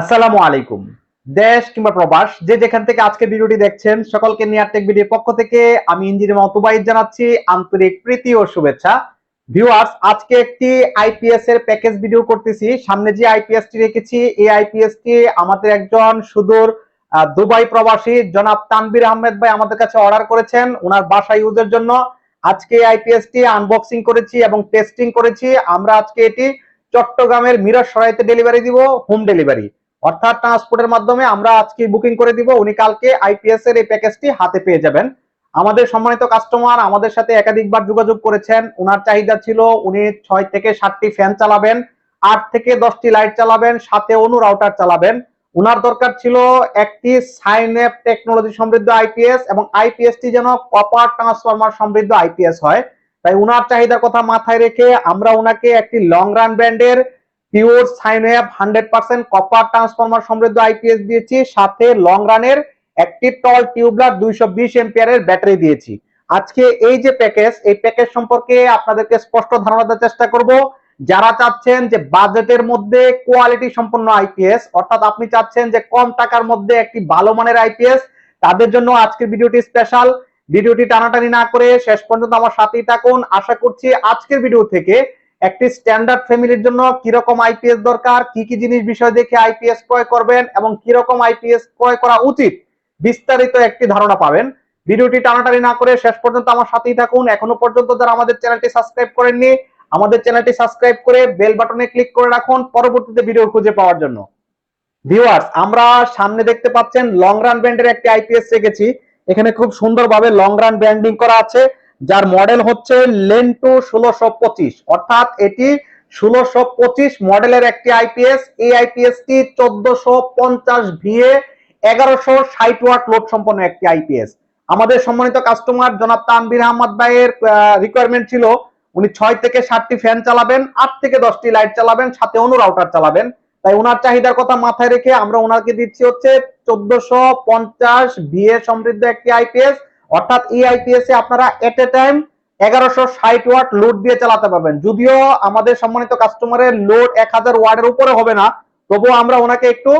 আসসালামু আলাইকুম। দেশ কিংবা প্রবাস, যে যেখান থেকে আজকে ভিডিওটি দেখছেন, সকলকে নিয়ারটেক ভিডিওর পক্ষ থেকে আমি ইঞ্জিনিয়ার মতবাইদ জানাচ্ছি আন্তরিক প্রীতি ও শুভেচ্ছা। ভিউয়ার্স আজকে একটি আইপিএস এর প্যাকেজ ভিডিও করতেছি। সামনে যে আইপিএস টি রেখেছি, এই আইপিএস টি আমাদের একজন সুদূর দুবাই প্রবাসী, জনাব তানবির আহমেদ ভাই আমাদের কাছে অর্ডার করেছেন। ওনার বাসা ইউজের জন্য। আজকে আইপিএস টি আনবক্সিং করেছি এবং টেস্টিং করেছি। আমরা আজকে এটি চট্টগ্রামের মিরর সরাইতে ডেলিভারি দিব হোম ডেলিভারি অর্থাৎ ট্রান্সপোর্টের মাধ্যমে আমরা আজকে বুকিং করে দিব। উনি কালকে আইপিএস এর এই প্যাকেজটি হাতে পেয়ে যাবেন। আমাদের সম্মানিত কাস্টমার আমাদের সাথে একাধিকবার যোগাযোগ করেছেন। ওনার চাহিদা ছিল উনি ছয় থেকে সাতটি ফ্যান চালাবেন, আট থেকে দশটি লাইট চালাবেন, সাথে অনু রাউটার চালাবেন। ওনার দরকার ছিল একটি সাইনএপ টেকনোলজি সমৃদ্ধ আইপিএস এবং আইপিএস টি যেন কপার ট্রান্সফরমার সমৃদ্ধ আইপিএস হয়। তাই ওনার চাহিদার কথা মাথায় রেখে আমরা ওনাকে একটি লং রান ব্র্যান্ডের pure sine wave hundred percent copper transformer সমৃদ্ধ আইপিএস দিয়েছি, সাথে লং রানের একটি টল টিউবলার দুইশো বিশ এম্পিয়ারের ব্যাটারি দিয়েছি। আজকে এই যে প্যাকেজ এই প্যাকেজ সম্পর্কে আপনাদেরকে স্পষ্ট ধারণা দেওয়ার চেষ্টা করব। যারা চাচ্ছেন যে বাজেটের মধ্যে কোয়ালিটি সম্পন্ন আইপিএস অর্থাৎ আপনি চাচ্ছেন যে কম টাকার মধ্যে একটি ভালো মানের আইপিএস তাদের জন্য আজকের ভিডিওটি স্পেশাল ভিডিওটি টানাটানি না করে শেষ পর্যন্ত আমার সাথেই থাকুন। আশা করছি আজকের ভিডিও থেকে একটি স্ট্যান্ডার্ড ফ্যামিলির জন্য কীরকম আইপিএস দরকার, কি কি জিনিস বিষয় দেখে আইপিএস ক্রয় করবেন এবং কীরকম আইপিএস ক্রয় করা উচিত, বিস্তারিত একটি ধারণা পাবেন। ভিডিওটি টানাটানি না করে শেষ পর্যন্ত আমার সাথেই থাকুন। এখনও পর্যন্ত যারা আমাদের চ্যানেলটি সাবস্ক্রাইব করেননি, আমাদের চ্যানেলটি সাবস্ক্রাইব করে বেল বাটনে ক্লিক করে রাখুন পরবর্তীতে ভিডিও খুঁজে পাওয়ার জন্য। ভিউয়ার্স আমরা সামনে দেখতে পাচ্ছেন লং রান ব্যান্ডের একটি আইপিএস রেখেছি। এখানে খুব সুন্দরভাবে লং রান ব্যান্ডিং করা আছে। যার মডেল হচ্ছে লেন্টু ষোলোশো পঁচিশ। অর্থাৎ এটি ষোলোশো পঁচিশ মডেলের একটি আইপিএস এই আইপিএস টি চোদ্দশো পঞ্চাশ ভিএ এগারোশো ষাট ওয়াট লোড সম্পন্ন একটি আইপিএস আমাদের সম্মানিত কাস্টমার জনাব তানবির আহমদ ভাইয়ের রিকোয়ারমেন্ট ছিল, উনি ছয় থেকে সাতটি ফ্যান চালাবেন, আট থেকে দশটি লাইট চালাবেন, সাথে অনু রাউটার চালাবেন। তাই ওনার চাহিদার কথা মাথায় রেখে আমরা ওনাকে দিচ্ছি হচ্ছে চোদ্দশো পঞ্চাশ ভিএ সমৃদ্ধ একটি আইপিএস অর্থাৎ এই আইপিএস এ আপনারা এট এ টাইম এগারোশো ষাট ওয়াট লোড দিয়ে চালাতে পারবেন। যদিও আমাদের সম্মানিত কাস্টমারের লোড এক হাজার ওয়ার্ডের উপরে হবে না, তবুও আমরা ওনাকে একটু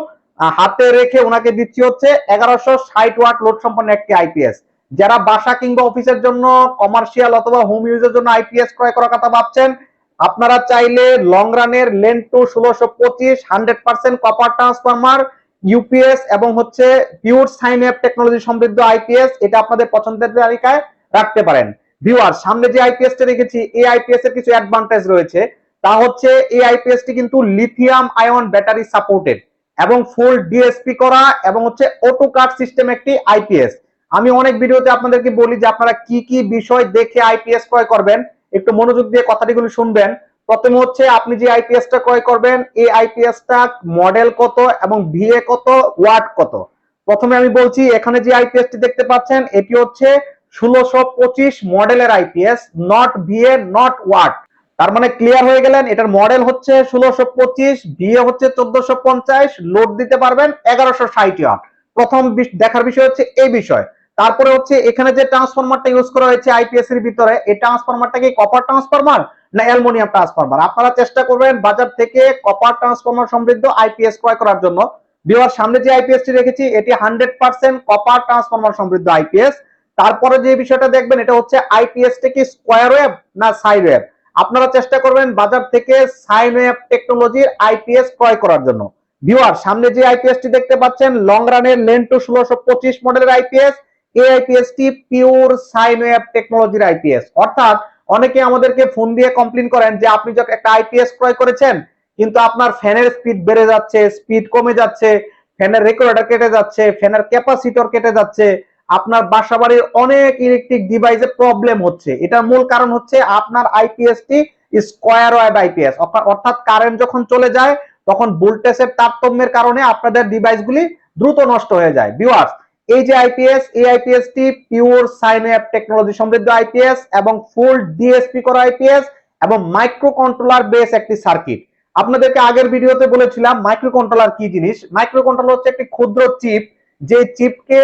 হাতে রেখে ওনাকে দিচ্ছি হচ্ছে এগারোশো ষাট ওয়াট লোড সম্পন্ন একটি আইপিএস যারা বাসা কিংবা অফিসের জন্য কমার্শিয়াল অথবা হোম ইউজের জন্য আইপিএস ক্রয় করার কথা ভাবছেন, আপনারা চাইলে লং রানের লেন টু ষোলোশো পঁচিশ hundred percent copper transformer UPS এবং হচ্ছে পিওর সাইন অ্যাপ টেকনোলজি সমৃদ্ধ আইপিএস এটা আপনাদের পছন্দের তালিকায় রাখতে পারেন। ভিউয়ার সামনে যে আইপিএস টা রেখেছি এই আইপিএস এর কিছু অ্যাডভান্টেজ রয়েছে। তা হচ্ছে এই আইপিএস টি কিন্তু লিথিয়াম আয়ন ব্যাটারি সাপোর্টেড এবং ফুল ডিএসপি করা এবং হচ্ছে অটো কাট সিস্টেম একটি আইপিএস আমি অনেক ভিডিওতে আপনাদেরকে বলি যে আপনারা কি কি বিষয় দেখে আইপিএস ক্রয় করবেন, একটু মনোযোগ দিয়ে কথাটিগুলো শুনবেন। প্রথমে হচ্ছে আপনি যে আইপিএস টা ক্রয় করবেন, এই আইপিএস টা মডেল কত এবং ভিএ কত ওয়াট কত? প্রথমে আমি বলছি, এখানে যে আইপিএস টি দেখতে পাচ্ছেন, এটি হচ্ছে ষোলোশো পঁচিশ মডেলের IPS not VA not watt তার মানে ক্লিয়ার হয়ে গেলেন, এটার মডেল হচ্ছে ষোলোশো পঁচিশ ভিএ হচ্ছে চোদ্দশো পঞ্চাশ লোড দিতে পারবেন এগারোশো ষাট ওয়াট প্রথম দেখার বিষয় হচ্ছে এই বিষয়। তারপরে হচ্ছে এখানে যে ট্রান্সফরমারটা ইউজ করা হয়েছে আইপিএস এর ভিতরে, এই ট্রান্সফরমারটা কি কপার ট্রান্সফরমার না অ্যালুমিনিয়াম ট্রান্সফরমার আপনারা চেষ্টা করবেন বাজার থেকে কপার ট্রান্সফরমার সমৃদ্ধ আইপিএস ক্রয় করার জন্য। বিওয়ার সামনে যে আইপিএস টি রেখেছি, এটি হান্ড্রেড পার্সেন্ট কপার ট্রান্সফরমার সমৃদ্ধ আইপিএস তারপরে যে বিষয়টা দেখবেন, এটা হচ্ছে আইপিএস টা কি স্কোয়ার ওয়েভ না সাইড ওয়েভ আপনারা চেষ্টা করবেন বাজার থেকে সাইন ওয়েভ টেকনোলজির আইপিএস ক্রয় করার জন্য। ভিউয়ার সামনে যে আইপিএস টি দেখতে পাচ্ছেন লং রানের লেন টু ষোলোশো পঁচিশ মডেলের আইপিএস এই আইপিএস টি পিওর সাইন ওয়েভ টেকনোলজির আইপিএস অর্থাৎ অনেকে আমাদেরকে ফোন দিয়ে কমপ্লেন করেন যে, আপনি যখন একটা আইপিএস ক্রয় করেছেন, কিন্তু আপনার ফ্যানের স্পিড বেড়ে যাচ্ছে স্পিড কমে যাচ্ছে ফ্যানের রেগুলেটর কেটে যাচ্ছে ফ্যানের ক্যাপাসিটর কেটে যাচ্ছে, আপনার বাসা বাড়ির অনেক ইলেকট্রিক ডিভাইসে প্রবলেম হচ্ছে। এটার মূল কারণ হচ্ছে আপনার আইপিএস টি স্কোয়ার ওয়েভ আইপিএস অর্থাৎ কারেন্ট যখন চলে যায়, তখন ভোল্টেজের তারতম্যের কারণে আপনাদের ডিভাইসগুলি দ্রুত নষ্ট হয়ে যায়। ভিউয়ার্স এই যে আইপিএস এই আইপিএস টি পিওর সাইন অ্যাপ টেকনোলজি সমৃদ্ধ আইপিএস এবং ফুল ডিএসপি করা আইপিএস এবং মাইক্রো কন্ট্রোলার বেস একটি সার্কিট আপনাদেরকে আগের ভিডিওতে বলেছিলাম মাইক্রো কন্ট্রোলার কি জিনিস? মাইক্রো কন্ট্রোলার হচ্ছে একটি ক্ষুদ্র চিপ যে চিপকে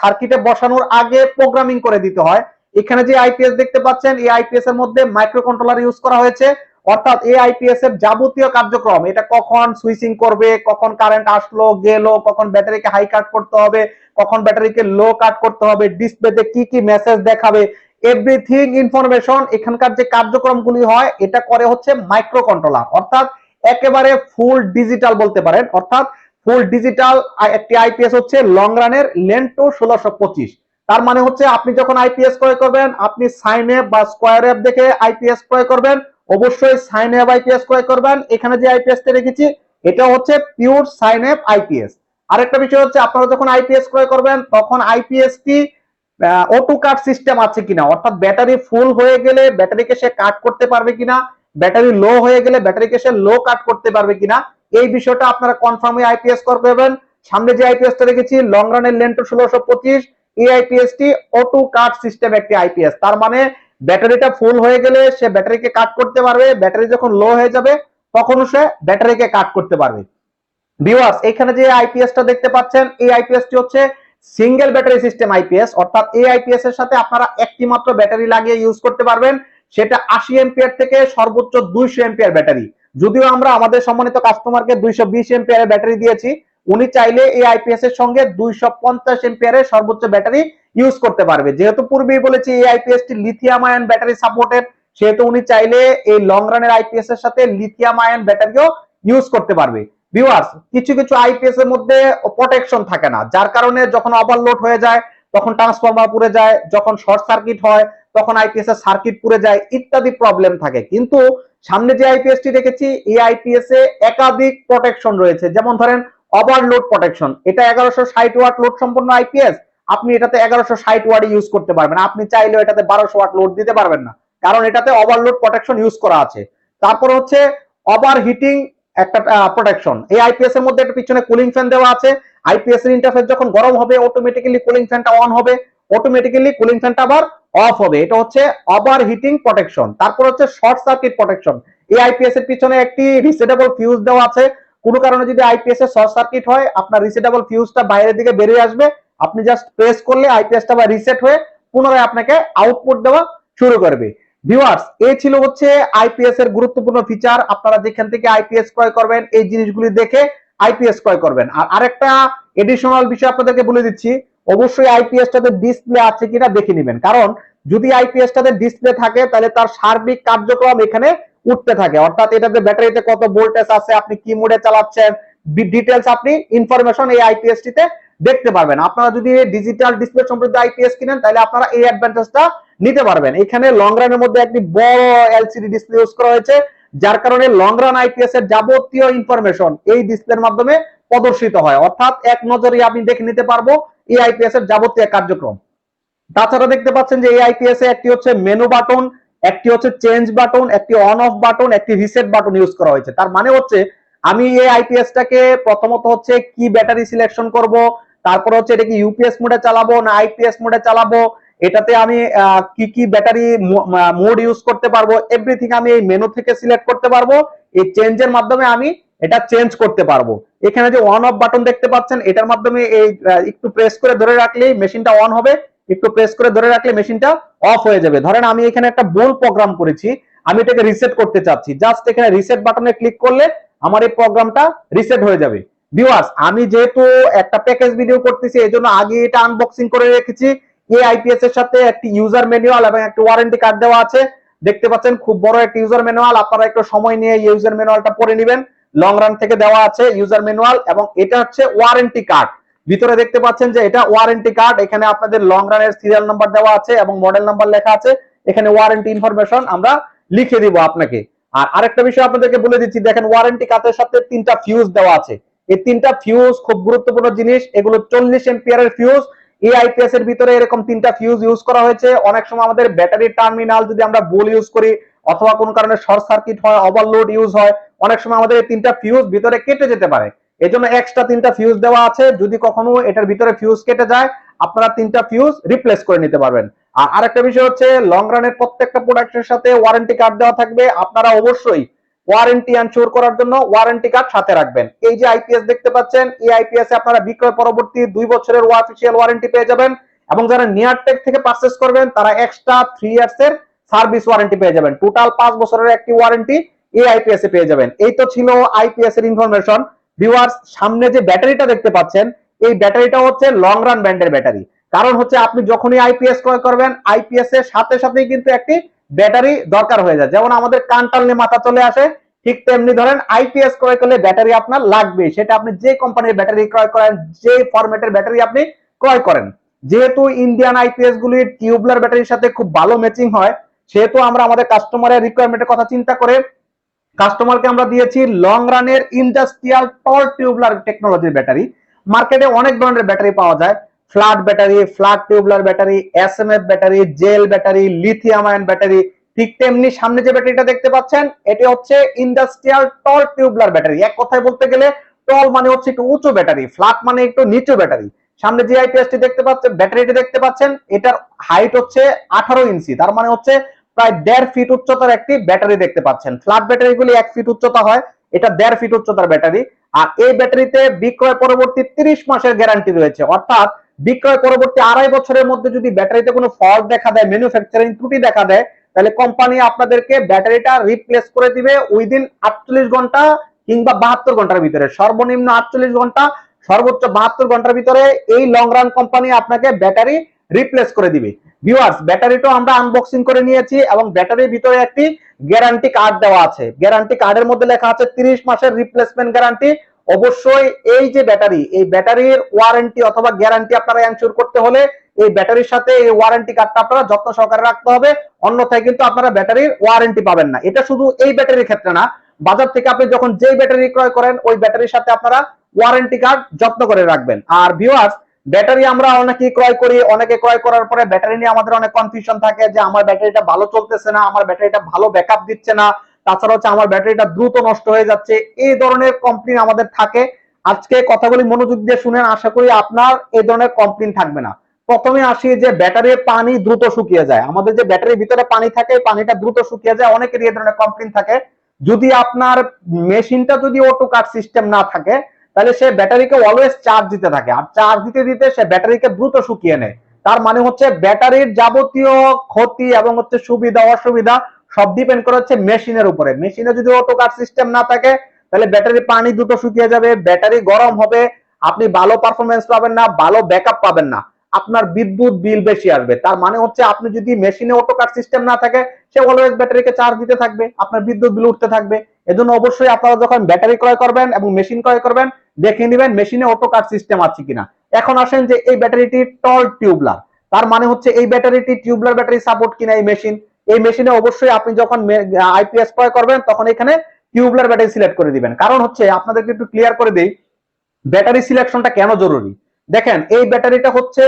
সার্কিটে বসানোর আগে প্রোগ্রামিং করে দিতে হয়। এখানে যে আইপিএস দেখতে পাচ্ছেন, এই আইপিএস এর মধ্যে মাইক্রো কন্ট্রোলার ইউজ করা হয়েছে। অর্থাৎ এই আইপিএস এর যাবতীয় কার্যক্রম, এটা কখন সুইচিং করবে, কখন কারেন্ট আসলো, গেলো, কখন ব্যাটারিকে হাই কাট করতে হবে, কখন ব্যাটারিকে লো কাট করতে হবে ডিসপ্লেতে কি কি মেসেজ দেখাবে এভরিথিং ইনফরমেশন এখানকার যে কার্যক্রমগুলি হয়, এটা করে হচ্ছে মাইক্রো কন্ট্রোলার অর্থাৎ একেবারে ফুল ডিজিটাল বলতে পারেন, অর্থাৎ ফুল ডিজিটাল একটি আইপিএস হচ্ছে লং রানের লেন্টো ষোলোশো পঁচিশ। তার মানে হচ্ছে আপনি যখন আইপিএস ক্রয় করবেন, আপনি সাইন বা স্কোয়ার অ্যাপ দেখে আইপিএস ক্রয় করবেন অবশ্যই সাইন অ্যাপ আইপিএস ক্রয় করবেন। এখানে যে আইপিএস টা রেখেছি, এটা হচ্ছে পিওর সাইন অ্যাপ আইপিএস আরেকটা বিষয় হচ্ছে, আপনারা যখন আইপিএস ক্রয় করবেন, তখন আইপিএস টি অটো কাট সিস্টেম আছে কিনা? অর্থাৎ ব্যাটারি ফুল হয়ে গেলে ব্যাটারিকে সে কাট করতে পারবে কিনা? ব্যাটারি লো হয়ে গেলে ব্যাটারিকে সে লো কাট করতে পারবে কিনা? এই বিষয়টা আপনারা কনফার্ম হয়ে আইপিএস করবেন সামনে যে আইপিএস টা রেখেছি লং রানের লেন্টো ষোলোশো পঁচিশ। এই আইপিএস টি অটো কাট সিস্টেম একটি আইপিএস তার মানে ব্যাটারিটা ফুল হয়ে গেলে সে ব্যাটারিকে কাট করতে পারবে। ব্যাটারি যখন লো হয়ে যাবে, তখনও সে ব্যাটারিকে কাট করতে পারবে। ভিউয়ার্স এখানে যে আইপিএস টা দেখতে পাচ্ছেন, এই আইপিএস টি হচ্ছে সিঙ্গেল ব্যাটারি সিস্টেম আইপিএস অর্থাৎ এই আইপিএস এর সাথে আপনারা একটি মাত্র ব্যাটারি লাগিয়ে ইউজ করতে পারবেন। সেটা আশি এম্পিয়ার থেকে সর্বোচ্চ দুইশো এম্পিয়ার ব্যাটারি যদিও আমরা আমাদের সম্মানিত কাস্টমারকে দুইশো বিশ এম্পিয়ারের ব্যাটারি দিয়েছি, উনি চাইলে এই আইপিএস এর সঙ্গে দুইশো পঞ্চাশ এম্পিয়ারের সর্বোচ্চ ব্যাটারি ইউজ করতে পারবে। যেহেতু পূর্বেই বলেছি, এই আইপিএস টি লিথিয়াম আয়ন ব্যাটারি সাপোর্টেড সেহেতু উনি চাইলে এই লং রানের আইপিএস এর সাথে লিথিয়াম আয়ন ব্যাটারিও ইউজ করতে পারবে। ভিউয়ার্স কিছু কিছু আইপিএস এর মধ্যে প্রোটেকশন থাকে না, যার কারণে যখন ওভারলোড হয়ে যায়, তখন ট্রান্সফরমার পুড়ে যায়, যখন শর্ট সার্কিট হয়, তখন আইপিএস এর সার্কিট পুড়ে যায়, ইত্যাদি প্রবলেম থাকে। কিন্তু সামনে যে আইপিএস টি রেখেছি এই আইপিএস এ একাধিক প্রোটেকশন রয়েছে। যেমন ধরেন ওভারলোড প্রোটেকশন এটা এগারোশো ষাট ওয়াট লোড সম্পন্ন আইপিএস আপনি এটাতে এগারোশো ষাট ওয়াট ইউজ করতে পারবেন। আপনি চাইলেও এটাতে বারোশো ওয়াট লোড দিতে পারবেন না। কারণ এটাতে ওভারলোড প্রোটেকশন ইউজ করা আছে। তারপর হচ্ছে ওভার হিটিং একটা প্রোটেকশন এই আইপিএস এর মধ্যে একটা পিছনে কুলিং ফ্যান দেওয়া আছে। আইপিএস এর ইন্টারফেস যখন গরম হবে অটোমেটিক্যালি কুলিং ফ্যানটা অন হবে। অটোমেটিক্যালি কুলিং ফ্যানটা আবার অফ হবে। এটা হচ্ছে ওভার হিটিং প্রোটেকশন তারপর হচ্ছে শর্ট সার্কিট প্রোটেকশন এই আইপিএস এর পিছনে একটি রিসেটেবল ফিউজ দেওয়া আছে। কোনো কারণে যদি আইপিএস এর শর্ট সার্কিট হয়, আপনার রিসেটেবল ফিউজটা বাইরের দিকে বেরিয়ে আসবে। আপনি জাস্ট প্রেস করলে আইপিএসটা বা রিসেট হয়ে পুনরায় আপনাকে আউটপুট দেওয়া শুরু করবে। ভিউয়ার্স এই ছিল হচ্ছে আইপিএস এর গুরুত্বপূর্ণ ফিচার আপনারা যেখান থেকে আইপিএস ক্রয় করবেন, এই জিনিসগুলি দেখে আইপিএস ক্রয় করবেন। আর আরেকটা এডিশনাল বিষয় আপনাদেরকে বলে দিচ্ছি, অবশ্যই আইপিএস টাতে ডিসপ্লে আছে কিনা দেখে নেবেন। কারণ যদি আইপিএস টাতে ডিসপ্লে থাকে, তাহলে তার সার্বিক কার্যক্রম এখানে উঠতে থাকে। অর্থাৎ এটাতে ব্যাটারিতে কত ভোল্টেজ আছে, আপনি কি মোডে চালাচ্ছেন ডিটেলস আপনি ইনফরমেশন এই আইপিএস টিতে দেখতে পারবেন। আপনারা যদি ডিজিটাল ডিসপ্লে সমৃদ্ধ আইপিএস কিনেন, তাহলে আপনারা এই অ্যাডভান্টেজটা নিতে পারবেন। এখানে লং রানের মধ্যে একটি বড় এলসিডি ডিসপ্লে ইউজ করা হয়েছে, যার কারণে লং রান আইপিএস এর যাবতীয় ইনফরমেশন এই ডিসপ্লের মাধ্যমে প্রদর্শিত হয়। অর্থাৎ এক নজরে আমি দেখে নিতে পারব এই আইপিএস এর যাবতীয় কার্যক্রম। তাছাড়া দেখতে পাচ্ছেন যে এই আইপিএস এ একটি হচ্ছে মেনু বাটন একটি হচ্ছে চেঞ্জ বাটন একটি অন অফ বাটন একটি রিসেট বাটন ইউজ করা হয়েছে। তার মানে হচ্ছে, আমি এই আইপিএস টাকে প্রথমত হচ্ছে কি ব্যাটারি সিলেকশন করব তারপর হচ্ছে এটা কি ইউপিএস মোডে চালাবো না আইপিএস মোডে চালাবো? এটাতে আমি কি কি ব্যাটারি মোড ইউজ করতে পারব? এভরিথিং আমি এই মেনু থেকে সিলেক্ট করতে পারব। এই চেঞ্জের মাধ্যমে আমি এটা চেঞ্জ করতে পারব। এখানে যে অন অফ বাটন দেখতে পাচ্ছেন, এটার মাধ্যমে এই একটু প্রেস করে ধরে রাখলেই মেশিনটা অন হবে। একটু প্রেস করে ধরে রাখলে মেশিনটা অফ হয়ে যাবে। ধরেন আমি এখানে একটা বোল প্রোগ্রাম করেছি। আমি এটাকে রিসেট করতে চাচ্ছি। জাস্ট এখানে রিসেট বাটনে ক্লিক করলে আমার এই প্রোগ্রামটা রিসেট হয়ে যাবে। ভিউয়ার্স আমি যেহেতু একটা প্যাকেজ ভিডিও করতেছি এই জন্য আগে এটা আনবক্সিং করে রেখেছি। এই আইপিএস এর সাথে একটি ইউজার ম্যানুয়াল এবং একটি ওয়ারেন্টি কার্ড দেওয়া আছে। দেখতে পাচ্ছেন, খুব বড় একটা ইউজার ম্যানুয়াল আপনারা একটু সময় নিয়ে ইউজার ম্যানুয়ালটা পড়ে নেবেন। লং রান থেকে দেওয়া আছে ইউজার ম্যানুয়াল এবং এটা হচ্ছে ওয়ারেন্টি কার্ড ভিতরে দেখতে পাচ্ছেন যে এটা ওয়ারেন্টি কার্ড এখানে আপনাদের লং রানের সিরিয়াল নাম্বার দেওয়া আছে এবং মডেল নাম্বার লেখা আছে। এখানে ওয়ারেন্টি ইনফরমেশন আমরা লিখে দিব আপনাকে। আর আরেকটা বিষয় আপনাদেরকে বলে দিচ্ছি, দেখেন ওয়ারেন্টি কার্ডের সাথে তিনটা ফিউজ দেওয়া আছে। এই তিনটা ফিউজ খুব গুরুত্বপূর্ণ জিনিস। এগুলো চল্লিশ এম্পিয়ারের ফিউজ এই আইপিএস এর ভিতরে এরকম তিনটা ফিউজ ইউজ করা হয়েছে। অনেক সময় আমাদের ব্যাটারি টার্মিনাল যদি আমরা বোল ইউজ করি, অথবা কোনো কারণে শর্ট সার্কিট হয় ওভারলোড ইউজ হয়, অনেক সময় আমাদের এই তিনটা ফিউজ ভিতরে কেটে যেতে পারে। এই জন্য এক্সট্রা তিনটা ফিউজ দেওয়া আছে। যদি কখনো এটার ভিতরে ফিউজ কেটে যায়, আপনারা তিনটা ফিউজ রিপ্লেস করে নিতে পারবেন। আর আরেকটা বিষয় হচ্ছে লং রানের প্রত্যেকটা প্রোডাক্টের সাথে ওয়ারেন্টি কার্ড দেওয়া থাকবে। আপনারা অবশ্যই ওয়ারেন্টি এনশোর করার জন্য ওয়ারেন্টি কার্ড সাথে রাখবেন। এই যে আইপিএস দেখতে পাচ্ছেন, এই আইপিএস এ আপনারা বিক্রয় পরবর্তী দুই বছরের অফিসিয়াল ওয়ারেন্টি পেয়ে যাবেন এবং যারা নিয়ারটেক থেকে পারচেস করবেন, তারা এক্সট্রা থ্রি ইয়ার্স এর সার্ভিস ওয়ারেন্টি পেয়ে যাবেন। টোটাল পাঁচ বছরের একটি ওয়ারেন্টি এই আইপিএস এ পেয়ে যাবেন। এই তো ছিল আইপিএস এর ইনফরমেশন ভিউয়ার্স সামনে যে ব্যাটারিটা দেখতে পাচ্ছেন, এই ব্যাটারিটা হচ্ছে লং রান ব্যান্ডের ব্যাটারি। কারণ হচ্ছে আপনি যখনই আইপিএস ক্রয় করবেন, আইপিএস এর সাথে সাথেই কিন্তু একটি ব্যাটারি দরকার হয়ে যায়। যেমন আমাদের কান টানলে মাথা চলে আসে ঠিক তেমনি ধরেন আইপিএস ক্রয় করলে ব্যাটারি আপনার লাগবে। সেটা আপনি যে কোম্পানির ব্যাটারি ক্রয় করেন, যে ফরম্যাটের ব্যাটারি আপনি ক্রয় করেন। যেহেতু ইন্ডিয়ান আইপিএস গুলির টিউবলার ব্যাটারির সাথে খুব ভালো ম্যাচিং হয়, সেহেতু আমরা আমাদের কাস্টমারের রিকোয়ারমেন্টের কথা চিন্তা করে কাস্টমারকে আমরা দিয়েছি লং রানের ইন্ডাস্ট্রিয়াল টল টিউবলার টেকনোলজির ব্যাটারি। মার্কেটে অনেক ধরনের ব্যাটারি পাওয়া যায়। Flat battery flat tubular battery S M F battery gel battery lithium ion battery ঠিক তেমনি সামনে যে ব্যাটারিটা দেখতে পাচ্ছেন, এটি হচ্ছে ইন্ডাস্ট্রিয়াল টল টিউবলার ব্যাটারি এক কথায় বলতে গেলে টল মানে হচ্ছে একটু উঁচু ব্যাটারি ফ্ল্যাট মানে একটু নিচু ব্যাটারি। সামনে যে আইপিএসটি দেখতে পাচ্ছেন ব্যাটারিটি দেখতে পাচ্ছেন, এটার হাইট হচ্ছে আঠারো ইঞ্চি, তার মানে হচ্ছে প্রায় দেড় ফিট উচ্চতার একটি ব্যাটারি দেখতে পাচ্ছেন। ফ্ল্যাট ব্যাটারি গুলি এক ফিট উচ্চতা হয়, এটা দেড় ফিট উচ্চতার ব্যাটারি। আর এই ব্যাটারিতে বিক্রয় পরবর্তী তিরিশ মাসের গ্যারান্টি রয়েছে। অর্থাৎ বিক্রয় পরবর্তী আড়াই বছরের মধ্যে যদি ব্যাটারিতে কোনো ফল্ট দেখা দেয় ম্যানুফ্যাকচারিং ত্রুটি দেখা দেয় তাহলে কোম্পানি আপনাদেরকে ব্যাটারিটা রিপ্লেস করে দিবে উইদিন আটচল্লিশ ঘণ্টা কিংবা বাহাত্তর ঘণ্টার ভিতরে। সর্বনিম্ন আটচল্লিশ ঘণ্টা, সর্বোচ্চ বাহাত্তর ঘণ্টার ভিতরে এই লং রান কোম্পানি আপনাকে ব্যাটারি রিপ্লেস করে দিবে। ভিউয়ার্স ব্যাটারিটা আমরা আনবক্সিং করে নিয়েছি এবং ব্যাটারির ভিতরে একটি গ্যারান্টি কার্ড দেওয়া আছে। গ্যারান্টি কার্ডের মধ্যে লেখা আছে 30 মাসের রিপ্লেসমেন্ট গ্যারান্টি অবশ্যই এই যে ব্যাটারি, এই ব্যাটারির ওয়ারেন্টি অথবা গ্যারান্টি আপনারা এনশিওর করতে হলে এই ব্যাটারির সাথে এই ওয়ারেন্টি কার্ডটা আপনারা যত্ন সহকারে রাখতে হবে, অন্যথায় কিন্তু আপনারা ব্যাটারির ওয়ারেন্টি পাবেন না। এটা শুধু এই ব্যাটারির ক্ষেত্রে না, বাজার থেকে আপনি যখন যেই ব্যাটারি ক্রয় করেন, ওই ব্যাটারির সাথে আপনারা ওয়ারেন্টি কার্ড যত্ন করে রাখবেন। আর ভিউয়ার্স ব্যাটারি আমরা অনেকে ক্রয় করি, অনেকে ক্রয় করার পরে ব্যাটারি নিয়ে আমাদের অনেক কনফিউশন থাকে যে আমার ব্যাটারিটা ভালো চলতেছে না, আমার ব্যাটারিটা ভালো ব্যাকআপ দিচ্ছে না, তাছাড়া হচ্ছে আমার ব্যাটারিটা দ্রুত নষ্ট হয়ে যাচ্ছে, এই ধরনের কমপ্লেন আমাদের থাকে। আজকে কথাগুলি মনোযোগ দিয়ে শুনেন, আশা করি আপনার এই ধরনের কমপ্লেন থাকবে না। প্রথমে আসি যে ব্যাটারির পানি দ্রুত শুকিয়ে যায়। আমাদের যে ব্যাটারির ভিতরে পানি থাকে পানিটা দ্রুত শুকিয়ে যায়। অনেকেরই এই ধরনের কমপ্লেন থাকে। যদি আপনার মেশিনটা যদি অটো কাট সিস্টেম না থাকে, তাহলে সে ব্যাটারিকে অলওয়েজ চার্জ দিতে থাকে। আর চার্জ দিতে দিতে সে ব্যাটারিকে দ্রুত শুকিয়ে নেয়। তার মানে হচ্ছে ব্যাটারির যাবতীয় ক্ষতি এবং হচ্ছে সুবিধা, অসুবিধা সব ডিপেন্ড করে হচ্ছে মেশিনের উপরে। মেশিনে যদি অটো কাট সিস্টেম না থাকে, তাহলে ব্যাটারি পানি দ্রুত শুকিয়ে যাবে, ব্যাটারি গরম হবে, আপনি ভালো পারফরমেন্স পাবেন না, ভালো ব্যাকআপ পাবেন না। আপনার বিদ্যুৎ বিল বেশি আসবে। তার মানে হচ্ছে আপনি যদি মেশিনে অটো কাট সিস্টেম না থাকে, সে অলওয়েজ ব্যাটারিকে চার্জ দিতে থাকবে, আপনার বিদ্যুৎ বিল উঠতে থাকবে। এজন্য অবশ্যই আপনারা যখন ব্যাটারি ক্রয় করবেন এবং মেশিন ক্রয় করবেন, দেখে নেবেন মেশিনে অটো কাট সিস্টেম আছে কিনা। এখন আসেন যে এই ব্যাটারিটি টল টিউবলার তার মানে হচ্ছে এই ব্যাটারিটি টিউবলার ব্যাটারি সাপোর্ট কিনা এই মেশিন এই মেশিনে অবশ্যই আপনি যখন আইপিএস ক্রয় করবেন, তখন এখানে টিউবলার ব্যাটারি সিলেক্ট করে দিবেন। কারণ হচ্ছে আপনাদেরকে একটু ক্লিয়ার করে দেই ব্যাটারি সিলেকশনটা কেন জরুরি? দেখেন, এই ব্যাটারিটা হচ্ছে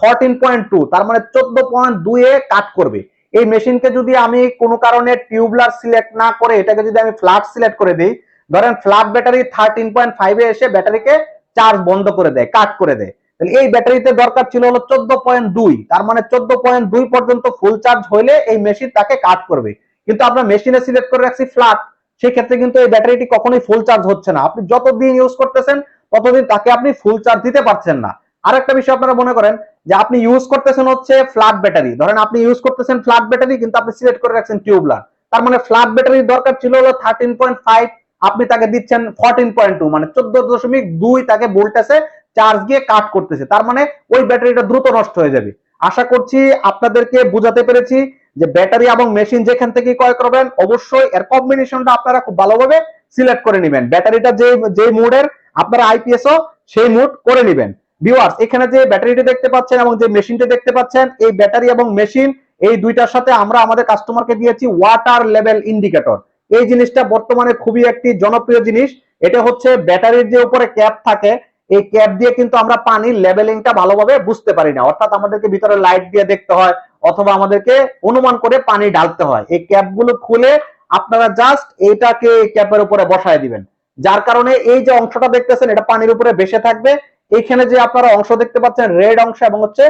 ফোরটিন পয়েন্ট টু তার মানে চোদ্দ পয়েন্ট এ কাট করবে। এই মেশিনকে যদি আমি কোনো কারণে টিউবলার সিলেক্ট না করে, এটাকে যদি আমি ফ্ল্যাট সিলেক্ট করে দিই, ধরেন ফ্ল্যাট ব্যাটারি থার্টিন পয়েন্ট ফাইভে এসে ব্যাটারিকে চার্জ বন্ধ করে দেয়, কাট করে দেয়। তাহলে এই ব্যাটারিতে দরকার ছিল হলো চোদ্দ পয়েন্ট দুই, তার মানে চোদ্দ পয়েন্ট দুই পর্যন্ত ফুল চার্জ হইলে এই মেশিন তাকে কাট করবে। কিন্তু আপনার মেশিনে সিলেক্ট করে রাখছি ফ্ল্যাট সেক্ষেত্রে কিন্তু এই ব্যাটারিটি কখনোই ফুল চার্জ হচ্ছে না। আপনি যতদিন ইউজ করতেছেন ততদিন তাকে আপনি ফুল চার্জ দিতে পারছেন না। আর একটা বিষয় আপনারা মনে করেন যে আপনি ইউজ করতেছেন হচ্ছে ফ্ল্যাট ব্যাটারি ধরেন আপনি ইউজ করতেছেন ফ্ল্যাট ব্যাটারি কিন্তু আপনি সিলেক্ট করে রাখছেন টিউবলার তার মানে ফ্ল্যাট ব্যাটারির দরকার ছিল হলো থার্টিন পয়েন্ট ফাইভ আপনি তাকে দিচ্ছেন ফোরটিন পয়েন্ট টু মানে চোদ্দ দশমিক দুই তাকে ভোল্টেজে চার্জ গিয়ে কাট করতেছে। তার মানে ওই ব্যাটারিটা দ্রুত নষ্ট হয়ে যাবে। আশা করছি আপনাদেরকে বুঝাতে পেরেছি যে ব্যাটারি এবং মেশিন যেখান থেকে ক্রয় করবেন, অবশ্যই এর কম্বিনেশনটা আপনারা খুব ভালোভাবে সিলেক্ট করে নেবেন। ব্যাটারিটা যে যে মুডের আপনারা আইপিএসও সেই মুড করে নেবেন। ভিউয়ার্স এখানে যে ব্যাটারিটি দেখতে পাচ্ছেন এবং যে মেশিনটি দেখতে পাচ্ছেন, এই ব্যাটারি এবং মেশিন, এই দুইটার সাথে আমরা আমাদের কাস্টমারকে দিয়েছি ওয়াটার লেভেল ইন্ডিকেটর এই জিনিসটা বর্তমানে খুবই একটি জনপ্রিয় জিনিস। এটা হচ্ছে ব্যাটারির যে উপরে ক্যাপ থাকে, এই ক্যাপ দিয়ে কিন্তু আমরা পানির লেভেলিংটা ভালোভাবে বুঝতে পারি না। অর্থাৎ আমাদেরকে ভিতরে লাইট দিয়ে দেখতে হয়, অথবা আমাদেরকে অনুমান করে পানি ঢালতে হয়। এই ক্যাপগুলো খুলে আপনারা জাস্ট এইটাকে ক্যাপের উপরে বসায় দিবেন। যার কারণে এই যে অংশটা দেখতেছেন, এটা পানির উপরে ভেসে থাকবে। এইখানে যে আপনারা অংশ দেখতে পাচ্ছেন, রেড অংশ এবং হচ্ছে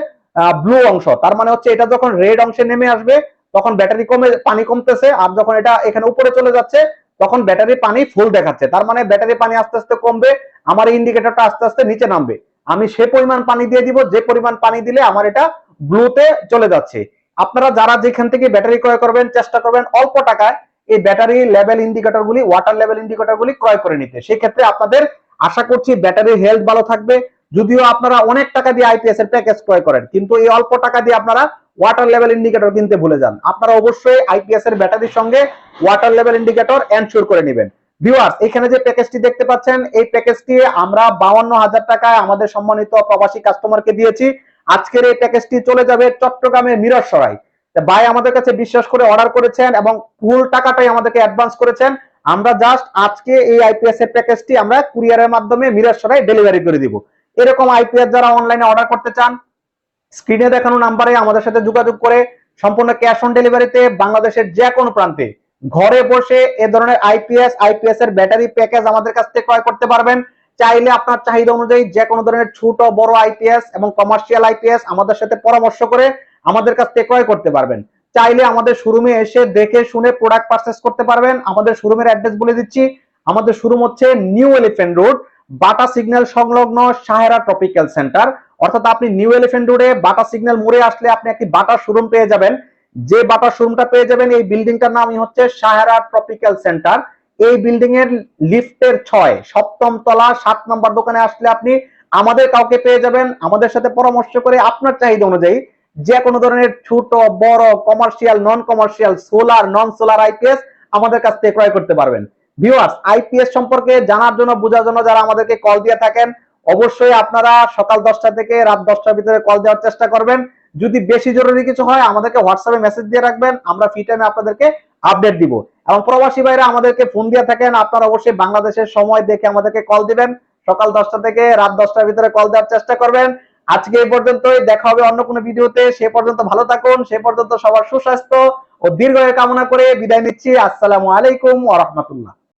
ব্লু অংশ। তার মানে হচ্ছে এটা যখন রেড অংশে নেমে আসবে, তখন ব্যাটারি কমে, পানি কমতেছে। আর যখন এটা এখানে উপরে চলে যাচ্ছে, তখন ব্যাটারি পানি ফুল দেখাচ্ছে। তার মানে ব্যাটারি পানি আস্তে আস্তে কমবে, আমার ইন্ডিকেটরটা আস্তে আস্তে নিচে নামবে। আমি সে পরিমাণ পানি দিয়ে দিব, যে পরিমাণ পানি দিলে আমার এটা ব্লুতে চলে যাচ্ছে। আপনারা যারা যেখান থেকে ব্যাটারি ক্রয় করবেন, চেষ্টা করবেন অল্প টাকায় এই ব্যাটারি লেভেল ইন্ডিকেটর গুলি ওয়াটার লেভেল ইন্ডিকেটর গুলি ক্রয় করে নিতে। সেক্ষেত্রে আপনাদের আশা করছি ব্যাটারির হেলথ ভালো থাকবে। যদিও আপনারা অনেক টাকা দিয়ে আইপিএস এর প্যাকেজ ক্রয় করেন, কিন্তু এই অল্প টাকা দিয়ে আপনারা ওয়াটার লেভেল ইন্ডিকেটর কিনতে ভুলে যান। আপনারা অবশ্যই আইপিএস এর ব্যাটারির সঙ্গে ওয়াটার লেভেল ইন্ডিকেটর এনশিওর করে নেবেন। ভিউয়ার্স এখানে যে প্যাকেজটি দেখতে পাচ্ছেন, এই প্যাকেজটি আমরা বাউান্ন হাজার টাকায় আমাদের সম্মানিত প্রবাসী কাস্টমারকে দিয়েছি। আজকের এই প্যাকেজটি চলে যাবে চট্টগ্রামের মিরসরাই ভাই আমাদের কাছে বিশ্বাস করে অর্ডার করেছেন এবং ফুল টাকাটাই আমাদেরকে অ্যাডভান্স করেছেন। আমরা জাস্ট আজকে এই আইপিএস এর প্যাকেজটি আমরা কুরিয়ারের মাধ্যমে মিরসরাই ডেলিভারি করে দিব। এরকম আইপিএস যারা অনলাইনে অর্ডার করতে চান স্ক্রিনে দেখানো নাম্বারে আমাদের সাথে যোগাযোগ করে, সম্পূর্ণ ক্যাশ অন ডেলিভারিতে বাংলাদেশের যে কোনো প্রান্তে ঘরে বসে এ ধরনের আইপিএস আইপিএস এর ব্যাটারি প্যাকেজ আমাদের কাছ থেকে ক্রয় করতে পারবেন। চাইলে আপনার চাহিদা অনুযায়ী যে কোনো ধরনের ছোট, বড় আইপিএস এবং কমার্শিয়াল আইপিএস আমাদের সাথে পরামর্শ করে আমাদের কাছ থেকে ক্রয় করতে পারবেন। চাইলে আমাদের শোরুমে এসে দেখে শুনে প্রোডাক্ট পারচেস করতে পারবেন। আমাদের শোরুমের অ্যাড্রেস বলে দিচ্ছি। আমাদের শোরুম হচ্ছে new elephant road Bata signal সংলগ্ন সাহেরা ট্রপিক্যাল সেন্টার অর্থাৎ আপনি নিউ এলিফেন্ট রোডে বাটা সিগন্যাল মোড়ে আসলে আপনি একটি বাটা শোরুম পেয়ে যাবেন। যে বাটা শোরুমটা পেয়ে যাবেন, এই বিল্ডিংটার নামই হচ্ছে সাহেরা ট্রপিক্যাল সেন্টার এই বিল্ডিং এর লিফটের ছয়, সপ্তম তলা, সাত নম্বর দোকানে আসলে আপনি আমাদের কাউকে পেয়ে যাবেন। আমাদের সাথে পরামর্শ করে আপনার চাহিদা অনুযায়ী যে কোনো ধরনের ছোট, বড় commercial non commercial solar non solar IPS আমাদের কাছ থেকে ক্রয় করতে পারবেন। ভিউয়ার্স আইপিএস সম্পর্কে জানার জন্য, বোঝার জন্য যারা আমাদেরকে কল দিয়ে থাকেন, অবশ্যই আপনারা সকাল দশটা থেকে রাত দশটার ভিতরে কল দেওয়ার চেষ্টা করবেন। যদি বেশি জরুরি কিছু হয়, আমাদেরকে হোয়াটসঅ্যাপে মেসেজ দিয়ে রাখবেন, আমরা ফ্রি টাইমে আপনাদেরকে আপডেট দিব। এবং প্রবাসী ভাইরা আমাদেরকে ফোন দিয়ে থাকেন, আপনারা অবশ্যই বাংলাদেশের সময় দেখে আমাদেরকে কল দিবেন। সকাল দশটা থেকে রাত দশটার ভিতরে কল দেওয়ার চেষ্টা করবেন। আজকে এই পর্যন্ত দেখা হবে অন্য কোনো ভিডিওতে। সে পর্যন্ত ভালো থাকুন, সে পর্যন্ত সবার সুস্বাস্থ্য ও দীর্ঘায় কামনা করে বিদায় নিচ্ছি। আসসালামু আলাইকুম ওয়া রাহমাতুল্লাহ।